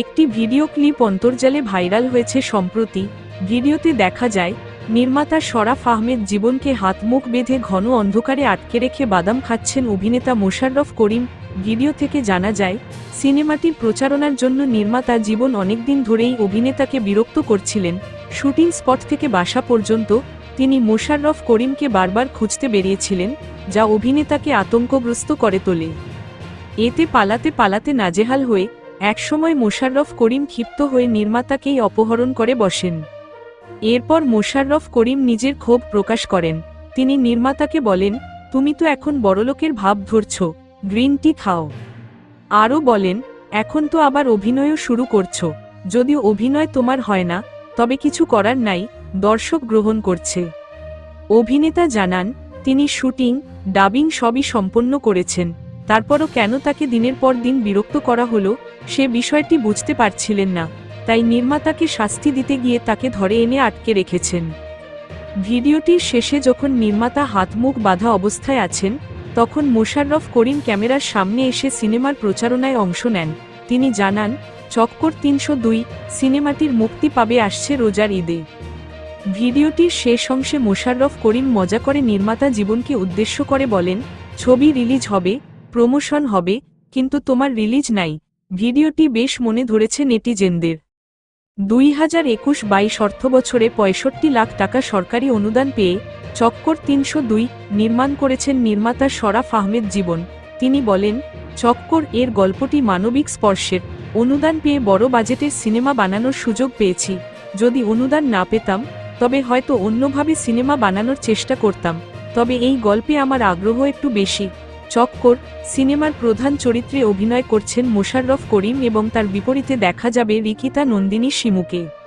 একটি video clip অন্তর্জালে viral হয়েছে সম্প্রতি। ভিডিওতে দেখা যায়, নির্মাতা শরাফ আহমেদ জীবনকে হাত মুখ বেঁধে ঘন অন্ধকারে আটকে রেখে বাদাম খাচ্ছেন অভিনেতা মোশাররফ করিম। ভিডিও থেকে জানা যায়, সিনেমাটি প্রচারণার জন্য নির্মাতা জীবন অনেকদিন ধরেই অভিনেতাকে বিরক্ত করছিলেন। শুটিং স্পট থেকে বাসা পর্যন্ত, তিনি মোশাররফ করিমকে বারবার খুঁজতে বেরিয়েছিলেন, যা অভিনেতাকে আতঙ্কগ্রস্ত করে তোলে। এতে পালাতে পালাতে নাজেহাল হয়ে একসময় মোশাররফ করিম ক্ষিপ্ত হয়ে নির্মাতাকেই অপহরণ করে বসেন। এরপর মোশাররফ করিম নিজের ক্ষোভ প্রকাশ করেন। তিনি নির্মাতাকে বলেন, তুমি তো এখন বড়লোকের ভাব ধরছ, গ্রিন টি খাও। আরও বলেন, এখন তো আবার অভিনয়ও শুরু করছ। যদিও অভিনয় তোমার হয় না, তবে কিছু করার নাই, দর্শক গ্রহণ করছে। অভিনেতা জানান, তিনি শুটিং, ডাবিং সবই সম্পন্ন করেছেন। তারপরও কেন তাকে দিনের পর দিন বিরক্ত করা হলো, সে বিষয়টি বুঝতে পারছিলেন না, তাই নির্মাতাকে শাস্তি দিতে গিয়ে তাকে ধরে এনে আটকে রেখেছেন। ভিডিওটির শেষে যখন নির্মাতা হাত মুখ বাঁধা অবস্থায় আছেন, তখন মোশাররফ করিম ক্যামেরার সামনে এসে সিনেমার প্রচারণায় অংশ নেন। তিনি জানান, চক্কর তিনশো দুই, সিনেমাটির মুক্তি পাবে আসছে রোজার ঈদে। ভিডিওটির শেষ অংশে মোশাররফ করিম মজা করে নির্মাতা জীবনকে উদ্দেশ্য করে বলেন, ছবি রিলিজ হবে প্রমোশন হবে, কিন্তু তোমার রিলিজ নাই। ভিডিওটি বেশ মনে ধরেছে নেটিজেনদের। দুই হাজার একুশ বাইশ অর্থ বছরে পঁয়ষট্টি লাখ টাকা সরকারি অনুদান পেয়ে চক্কর তিনশো দুই নির্মাণ করেছেন নির্মাতা শরাফ আহমেদ জীবন। তিনি বলেন, চক্কর এর গল্পটি মানবিক স্পর্শের। অনুদান পেয়ে বড় বাজেটের সিনেমা বানানোর সুযোগ পেয়েছি। যদি অনুদান না পেতাম, তবে হয়তো অন্যভাবে সিনেমা বানানোর চেষ্টা করতাম। তবে এই গল্পে আমার আগ্রহ একটু বেশি। চক্কর সিনেমার প্রধান চরিত্রে অভিনয় করছেন মোশাররফ করিম এবং তার বিপরীতে দেখা যাবে রিকিতা নন্দিনী শিমুকে।